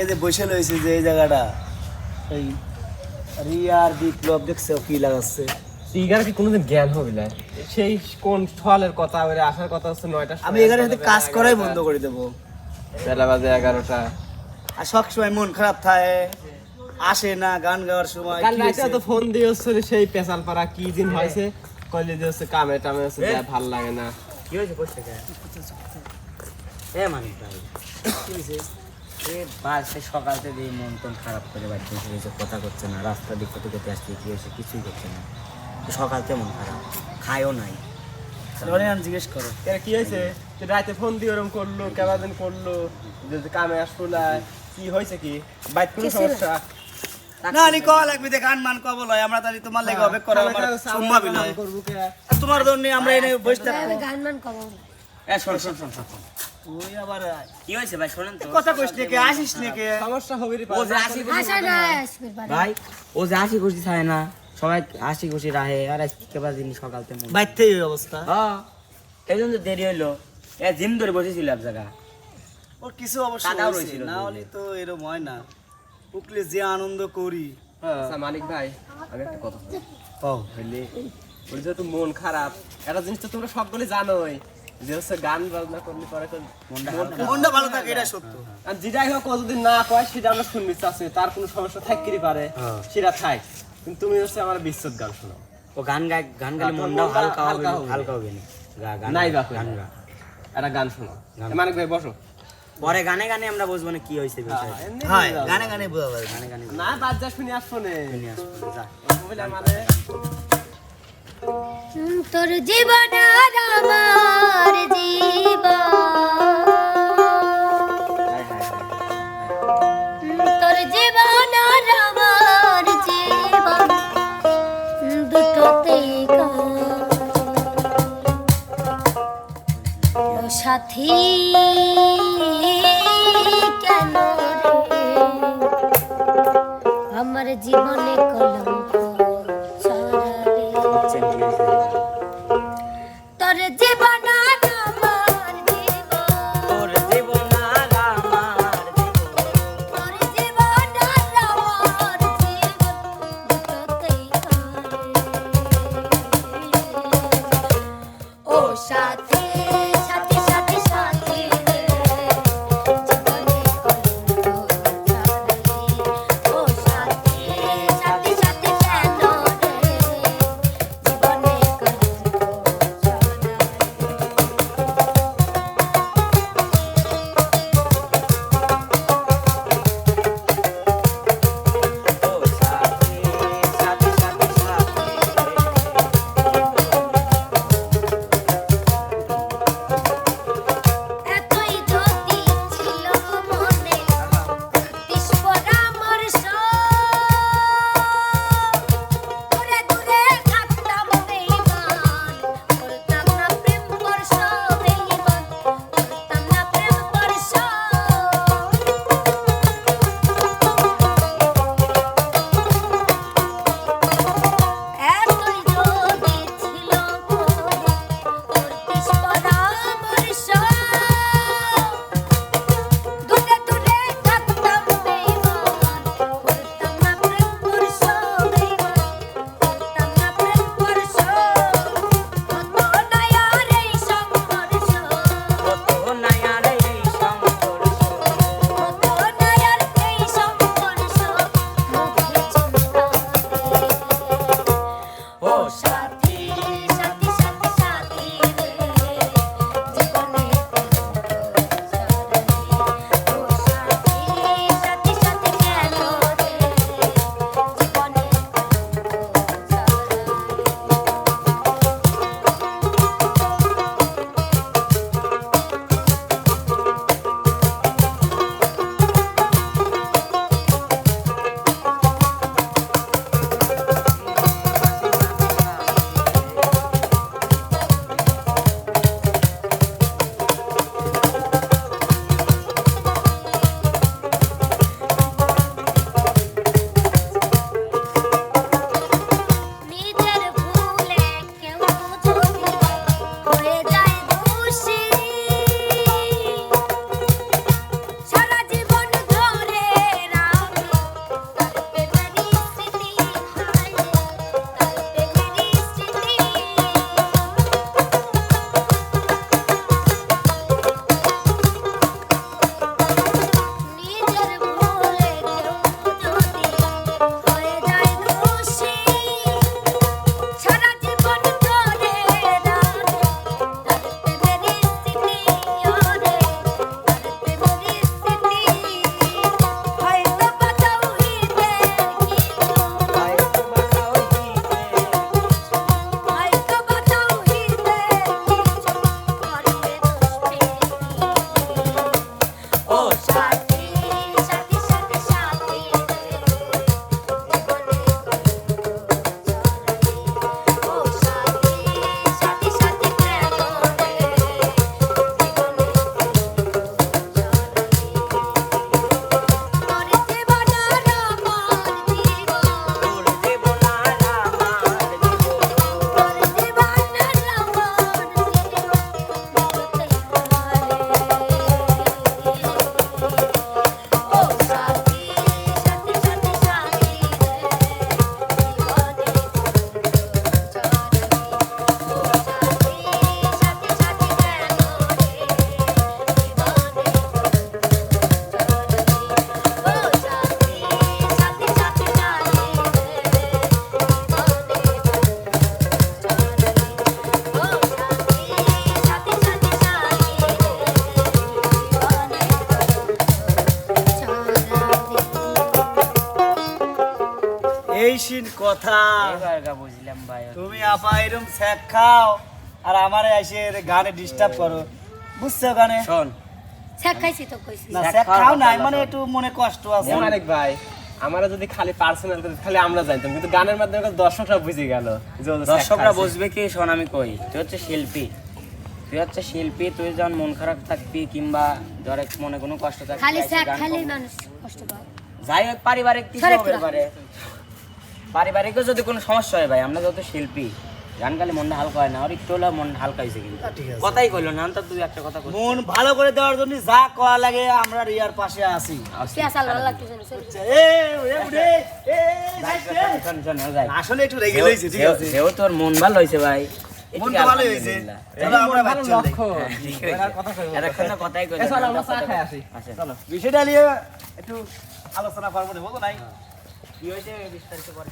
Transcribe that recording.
এই যে বসে রয়েছে যে এই জায়গাটা এই রিয়ার বিপ্লব দেখছ কি লাগাচ্ছে। ইগার কি কোনোদিন জ্ঞান হবে না? সেই কোন স্থলের কথা ওরে আসার কথা হচ্ছে নয়টা আমি সাথে কাজ করাই বন্ধ করে দেবো। বেলা বাজে এগারোটা। আর সব সময় মন খারাপ থাকে আসে না গান গাওয়ার সময় কাল কি রাতে তো ফোন দিয়ে হচ্ছে রে সেই পেশাল পাড়া কি দিন হয়েছে? কইলে যে হচ্ছে কামে টামে হচ্ছে যা ভালো লাগে না। কি হয়েছে বসে এ মানিক ভাই। কি হয়েছে? এ বাস সকাল থেকে এই মন টন খারাপ করে বাড়ি বসে রয়েছে কথা করছে না রাস্তা দিক করতে করতে আসছে কি হয়েছে কিছুই করছে না। সকাল মন খারাপ খায়ও নাই। রনি জিজ্ঞেস করো এরা কি হয়েছে? তুই রাতে ফোন দিয়ে ওরম করল কেমন করল যে যে কামে আসলো না কি হয়েছে কি? বাইক কোনো সমস্যা? না নি কল লাগবি দে গান মান কবল হয় আমরা তাহলে তোমার লেগে করা আমার নয়। কে? আর তোমার জন্য আমরা এনে বসে থাকব। গান মান কব শোন শোন শোন শোন। শোন। আবার কি হয়েছে ভাই? শোনেন তো। কথা কইস নাকি? আসিস নাকি? সমস্যা হবে রে ও যে আসি আশা না ভাই ও যে আসি খুশি থাকে না। সবাই আসি খুশি রাহে। আর আজকে বা দিন সকাল মন বাইতে এই অবস্থা। হ্যাঁ এই জন্য দেরি হইল। এ জিম ধরে বসেছিল এক জায়গা। ওর কিছু অবশ্য না হলে তো এরকম হয় না। উকলে যে আনন্দ করি। আচ্ছা মানিক ভাই আমি একটা কথা মন খারাপ। একটা জিনিস তো তোমরা সকলে জানোই। যে হচ্ছে গান বাজনা করলে পরে মনটা হালকা। মনটা ভালো থাকে এটা সত্য। আর যেটাই হোক কতদিন না কয় সেটা আমরা শুনবি চাচ্ছি তার কোনো সমস্যা থাকতেই পারে হ্যাঁ। সেটা থাক। কিন্তু তুমি হচ্ছে আমার বিশ্বত গান ও গান গায় গান গাইলে মনটাও হালকা হালকা হবে। হালকা হবে না। গা- গান নাই বা গান গা একটা গান শোনো গান। ভাই বসো। পরে গানে গানে আমরা বুঝব না কি হয়েছে বিষয় হ্যাঁ গানে গানে বোঝা যাবে গানে গানে না বাদ যা শুনে আসব নে শুনে আসব, যা। বুঝলে মানে তোর জীবন আমার জীবন। কথা। বুঝলাম ভাই তুমি আপা এরকম স্যাক খাও আর আমারে এসে গানে ডিস্টার্ব করো। বুঝছ গানে? শোন। স্যাক খাইছি তো কইছি। না স্যাক খাও নাই মানে একটু মনে কষ্ট আছে। মানিক ভাই আমরা যদি খালি পার্সোনাল করে খালি আমরা জানতাম কিন্তু গানের মাধ্যমে দর্শকরা বুঝে গেল দর্শকরা বুঝবে কি শোন আমি কই তুই হচ্ছে শিল্পী। তুই হচ্ছে শিল্পী তুই যখন মন খারাপ থাকবি কিংবা ধর মনে কোনো কষ্ট থাকবে খালি স্যাক খালি মানুষ কষ্ট পায়। যাই হোক পারিবারিক কিছু তোরা। পারে। পারিবারিকও যদি কোনো সমস্যা হয় ভাই আমরা যত শিল্পী গান গালে মনটা হালকা হয় না আর একটু হলেও মন হালকা হয়েছে কিন্তু। কথাই কইলো না তো তুই একটা কথা মন ভালো করে দেওয়ার জন্য যা করা লাগে আমরা রিয়ার পাশে আছি। আসলে একটু রেগে লইছে ঠিক আছে। সেও তোর মন ভালো হয়েছে ভাই এতক্ষণ তো কথাই কইলো এ চল না, আমরা চা কথা খাই কই- আসি। আচ্ছা। চলো বিষয়টা নিয়ে একটু আলোচনা করব নাই হয়েছে বিস্তারিত পরে